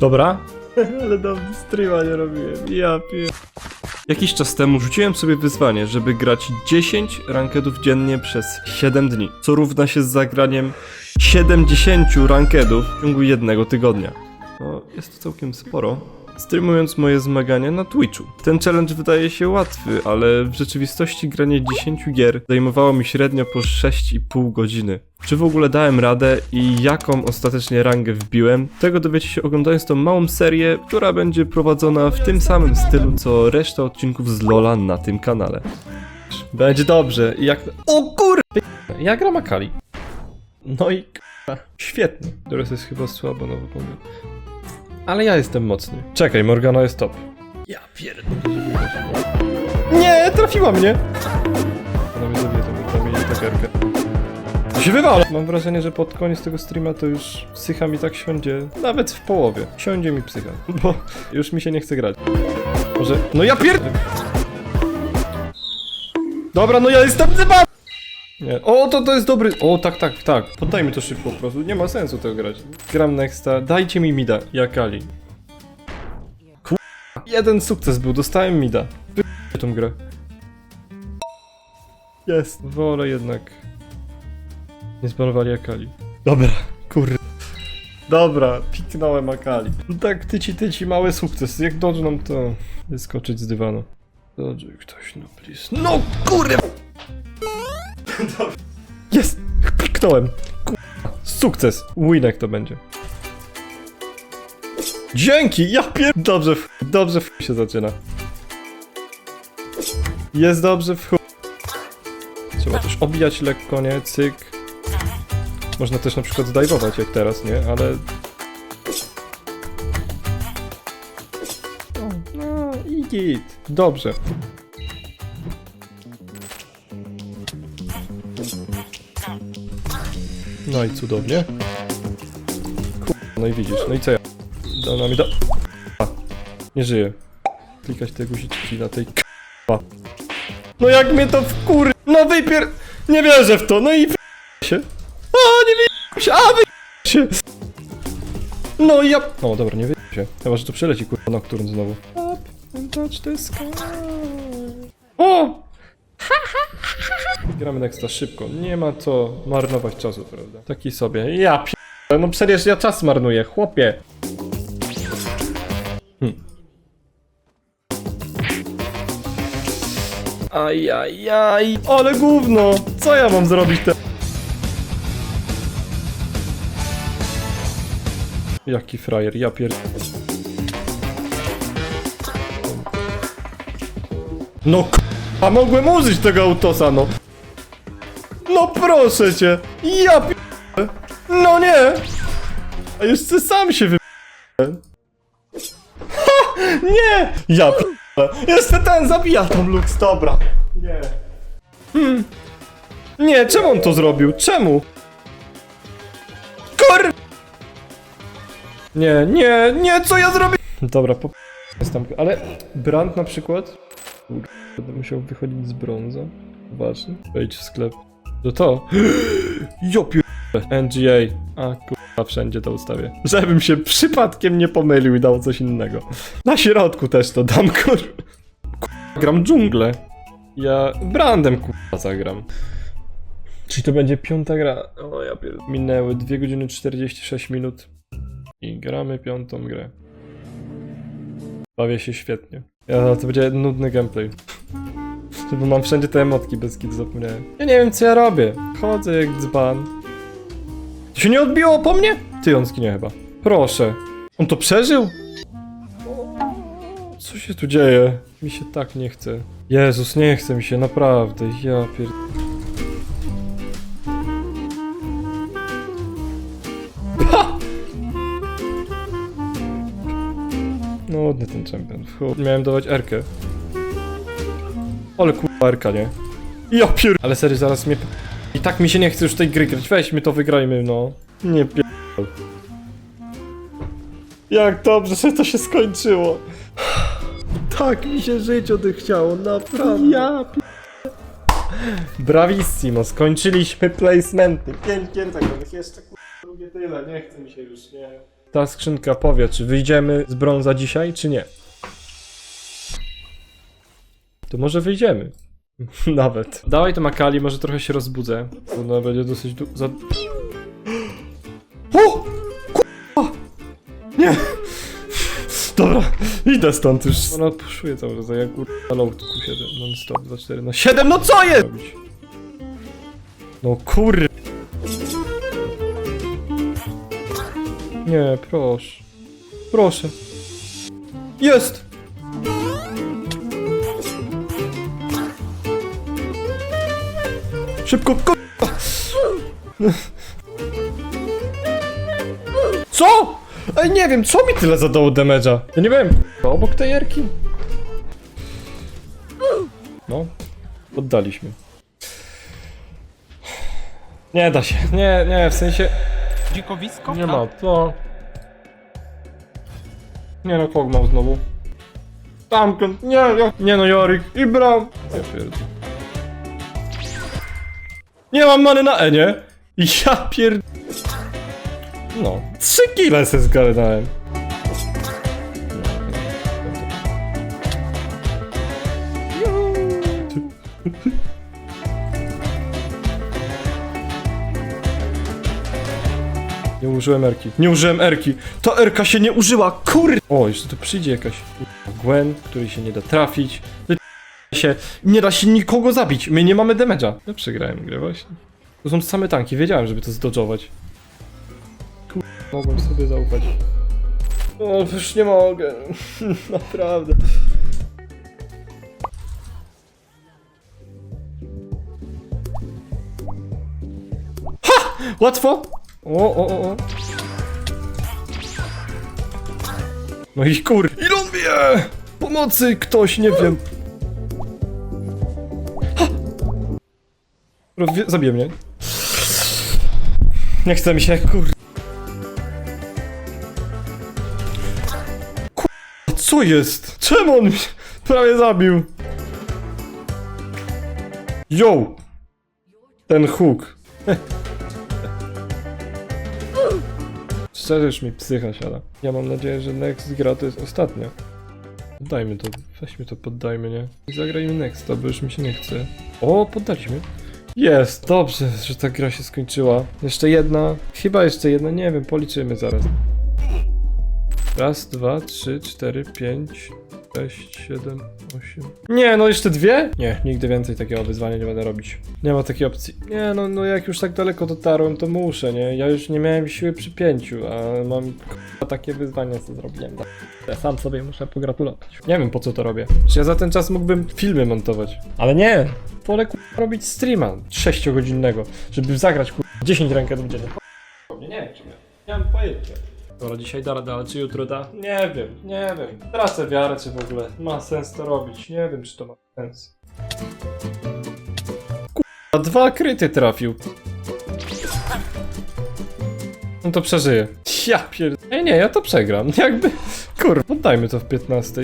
Dobra. Ale dawno streama nie robiłem. Ja pier... Jakiś czas temu rzuciłem sobie wyzwanie, żeby grać 10 rankedów dziennie przez 7 dni, co równa się z zagraniem 70 rankedów w ciągu jednego tygodnia. No, jest to całkiem sporo. Streamując moje zmagania na Twitchu. Ten challenge wydaje się łatwy, ale w rzeczywistości granie 10 gier zajmowało mi średnio po 6,5 godziny. Czy w ogóle dałem radę i jaką ostatecznie rangę wbiłem? Tego dowiecie się oglądając tą małą serię, która będzie prowadzona w tym samym stylu co reszta odcinków z Lola na tym kanale. Będzie dobrze. Jak... O kur... Ja gram Akali. No i k***a. Świetnie. Teraz jest chyba słabo na wygląda. Ale ja jestem mocny. Czekaj, Morgana jest top. Ja pierdolę. Nie, trafiła mnie! Ona mnie zabije, to mi takerkę. To się wywala! Mam wrażenie, że pod koniec tego streama to już psycha mi tak siądzie, nawet w połowie. Siądzie mi psycha, bo już mi się nie chce grać. Może... No ja pierd... Dobra, no ja jestem zeba... Nie. O, to, to jest dobry. O, tak, tak, tak. Poddajmy to szybko po prostu. Nie ma sensu tego grać. Gram nexta. Dajcie mi mida, jak Ali. Ku... Jeden sukces był, dostałem mida. Wy... tą grę. Jest. Wolę jednak. Nie zbanowali Akali. Dobra, kur... Dobra, piknąłem Akali. No tak, tyci, tyci, mały sukces. Jak dodżną to wyskoczyć z dywanu. Dodży ktoś, no please. No kurde! Jest! Kurwa. Sukces! Winek to będzie. Dzięki! Ja pier... Dobrze, w... dobrze w... się zaczyna. Jest dobrze w... Trzeba też obijać lekko, nie? Cyk. Można też na przykład zdajwować jak teraz, nie? Ale... O, no i git. Dobrze. No i cudownie. No i widzisz, no i co ja? Da na mi da... Nie żyje. Klikać te guziczki na tej. No jak mnie to wkur... No wypier... Nie wierzę w to, no i wy... się. O, nie wy... się, a wy... się. No i ja... O, dobra, nie wy... się. Chyba, że to przeleci kurwa Nocturne znowu. Up and touch the sky. O! Gramy nexta szybko. Nie ma co marnować czasu, prawda? Taki sobie. Ja pi... No przecież ja czas marnuję, chłopie. Hm. Ajajaj, ale gówno! Co ja mam zrobić te... Jaki frajer, ja pier... No k... A mogłem użyć tego autosa, no! No proszę cię! Ja pi... No nie! A jeszcze sam się wy... Ha! Nie! Ja pi... Jeszcze ten zabija tam Lux, dobra. Nie. Hmm. Nie, czemu on to zrobił? Czemu? Kur... Nie, nie, nie, co ja zrobię? Dobra, po... Jest tam, ale Brand na przykład... Kur- Będę musiał wychodzić z brąza. Ważne. Wejdź w sklep. To to. Jo. NGA. A kurwa, wszędzie to ustawię. Żebym się przypadkiem nie pomylił i dał coś innego. Na środku też to dam, kur... Kurwa, gram dżunglę. Ja brandem kurwa zagram. Czyli to będzie piąta gra. O ja pier... Minęły 2 godziny 46 minut. I gramy piątą grę. Bawię się świetnie. Ja, to będzie nudny gameplay. Bo mam wszędzie te emotki bez kitu zapomniałem. Ja nie wiem co ja robię. Chodzę jak dzban. To się nie odbiło po mnie? Ty on zginie chyba. Proszę. On to przeżył? Co się tu dzieje? Mi się tak nie chce. Jezus, nie chce mi się, naprawdę. Ja pier... Ha! Nudny ten champion. Miałem dawać Erkę. Ale kurwa nie? Ja pier... Ale serio, zaraz mnie... I tak mi się nie chce już tej gry grać. Weźmy to, wygrajmy, no. Nie pier... Jak dobrze, że to się skończyło. Tak mi się żyć odechciało, naprawdę. Ja pier... Bravissimo, skończyliśmy placementy. Pięć gier zagranych, jeszcze kurwa drugie tyle, nie chce mi się już, nie. ta skrzynka powie, czy wyjdziemy z brąza dzisiaj, czy nie. To może wyjdziemy. Nawet. Dawaj to Makali, może trochę się rozbudzę. To no, będzie dosyć du- za... O! Kurwa! Nie! Dobra, idę stąd już. Ona puszuje cały czas, a ja kurwa load tu siedzę. Non stop, 2, 4, no 7, no co jest? No kur... Nie, proszę. Proszę. Jest! Szybko, kurwa! Co? Ej, nie wiem, co mi tyle zadało damage'a? Ja nie wiem, obok tej jerki. No, oddaliśmy. Nie da się, nie, nie, w sensie... Dzikowisko? Nie ma, to... Nie no, Kogmał znowu. Tamken, nie, ja... Nie no, Jorik, i bram. Ja pierdolę. Nie mam many na E, nie? Ja pierd... No, trzy kile se zgarnąłem. Nie użyłem erki. Nie użyłem erki. Ta erka się nie użyła, kur... O, jeszcze tu przyjdzie jakaś Gwen, której się nie da trafić. Wy... się... Nie da się nikogo zabić. My nie mamy damage'a. Ja przegrałem grę właśnie. To są same tanki, wiedziałem, żeby to zdodżować. Kur... Mogłem sobie zaufać. O, już nie mogę. Naprawdę. Ha! Łatwo! O, o, o, o. No i kur... Ile on wie? Pomocy ktoś, nie wiem. Zabije mnie. Nie chce mi się, kur... Kur... Co jest? Czemu on mnie prawie zabił? Yo! Ten hook. Szczerze już mi psycha siada. Ja mam nadzieję, że next gra to jest ostatnia. Poddajmy to, weźmy to, poddajmy, nie? I zagrajmy next, to bo już mi się nie chce. O, poddaliśmy. Jest, dobrze, że ta gra się skończyła. Jeszcze jedna, chyba jeszcze jedna, nie wiem, policzymy zaraz. Raz, dwa, trzy, cztery, pięć, sześć, siedem, osiem. Nie, no jeszcze dwie? Nie, nigdy więcej takiego wyzwania nie będę robić. Nie ma takiej opcji. Nie, no, no jak już tak daleko dotarłem, to muszę, nie? Ja już nie miałem siły przy pięciu, a mam takie wyzwania, co zrobiłem. Ja sam sobie muszę pogratulować. Nie wiem po co to robię. Czy ja za ten czas mógłbym filmy montować. Ale nie! Wolę robić streama 6-godzinnego, żeby zagrać k***a, 10 rękawic dziennie. Nie, nie wiem czy nie. Nie mam pojęcia. Dobra, dzisiaj da radę, ale czy jutro da? Nie wiem, nie wiem. Tracę wiarę, czy w ogóle ma sens to robić. Nie wiem, czy to ma sens. Kurwa, dwa kryty trafił. No to przeżyję. Ja pierd... Nie, nie, ja to przegram. Jakby... Kur... Poddajmy to w 15.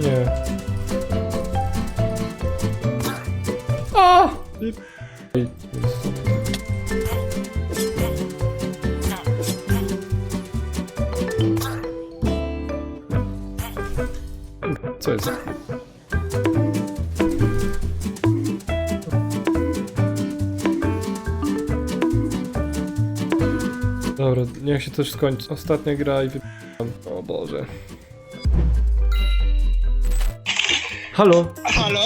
Nie. Co jest? Dobra, niech się też skończy. Ostatnia gra i wy... O Boże. Halo? Halo?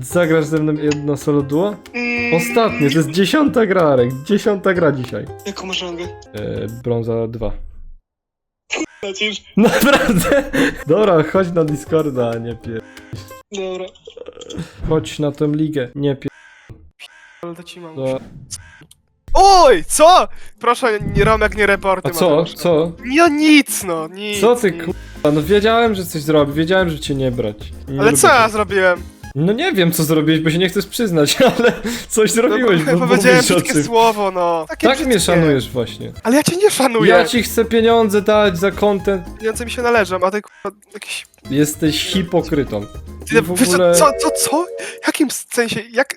Zagrasz ze mną jedno solo duo? Mm, Ostatnie, to jest dziesiąta gra, Arek. Dziesiąta gra dzisiaj. Jaką masz rangę? E, brąza 2. Lecisz? Naprawdę? Dobra, chodź na Discorda, a nie pier... Dobra. Chodź na tę ligę, nie pier... Ale to ci mam. Do... Oj, co? Proszę, nie Romek, nie reporty. A co? Co? No nic, no, nic. Co ty nic. kurwa? No wiedziałem, że coś zrobi, wiedziałem, że cię nie brać. Nie Ale lubię co ja cię. zrobiłem? No nie wiem, co zrobiłeś, bo się nie chcesz przyznać, ale coś No, zrobiłeś, bo powiedziałem mówisz o brzydkie tym. słowo, no. Takie Tak brzydkie. mnie szanujesz właśnie. Ale ja cię nie szanuję. Ja ci chcę pieniądze dać za content. Pieniądze mi się należą, a ty kurwa, jakiś... Jesteś hipokrytą. Ty, w wiesz co- ogóle- co, co, co? Jakim sensie, jak...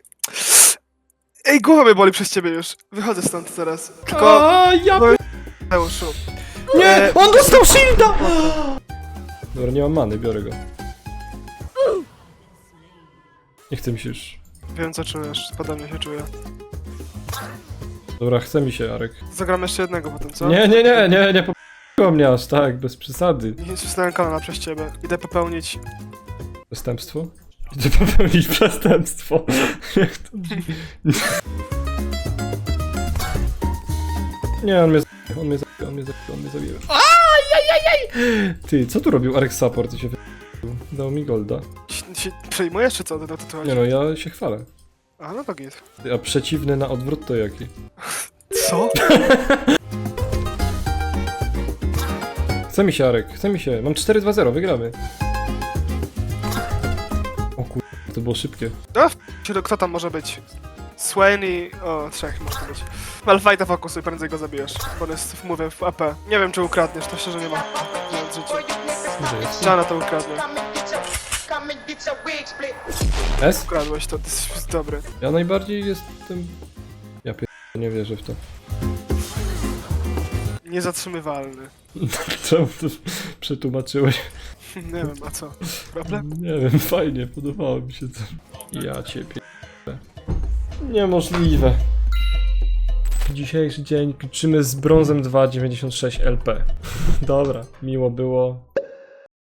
Ej, głowa mnie boli przez ciebie już. Wychodzę stąd teraz. Tylko... A, ja bo- Mateuszu. Nie! E, On dostał shielda! Dobra, nie mam many, biorę go. Nie chce mi się już. Wiem co czujesz, podobnie się czuję. Dobra, chce mi się, Arek. Zagram jeszcze jednego potem, co? Nie, nie, nie, nie, nie po mnie aż tak, bez przesady. Nie cisnąłem kanała przez ciebie. Idę popełnić... Przestępstwo? Idę popełnić przestępstwo. Jak to? Nie, on mnie zabije, on mnie zabije, on mnie zabije, on mnie zabije. Ajajajaj! Ty, co tu robił Arek Support? Ty się wy... Dał mi golda. Ci Przejmujesz czy co? To, to, Nie no, ja się chwalę. A no git. Ty, A przeciwny na odwrót to jaki? Co? Chce mi się, Arek, chce mi się. Mam 4-2-0, wygramy. To było szybkie. Czy- Kto tam może być? Swain i... O, trzech może to być. Malfighta fokusuj, prędzej go zabijesz. Bo on jest, mówię, w AP. Nie wiem czy ukradniesz, to szczerze nie ma. Nie mam życia. Jest? Czana to ukradnie. S? Ukradłeś to, to jest dobry. Ja najbardziej jestem... Ja pier... nie wierzę w to. Niezatrzymywalny. Czemu to przetłumaczyłeś? Nie wiem, a co? Problem? Nie wiem, fajnie, podobało mi się to. Ja cię pier... Niemożliwe. Dzisiejszy dzień kończymy z brązem 2,96 LP. Dobra, miło było.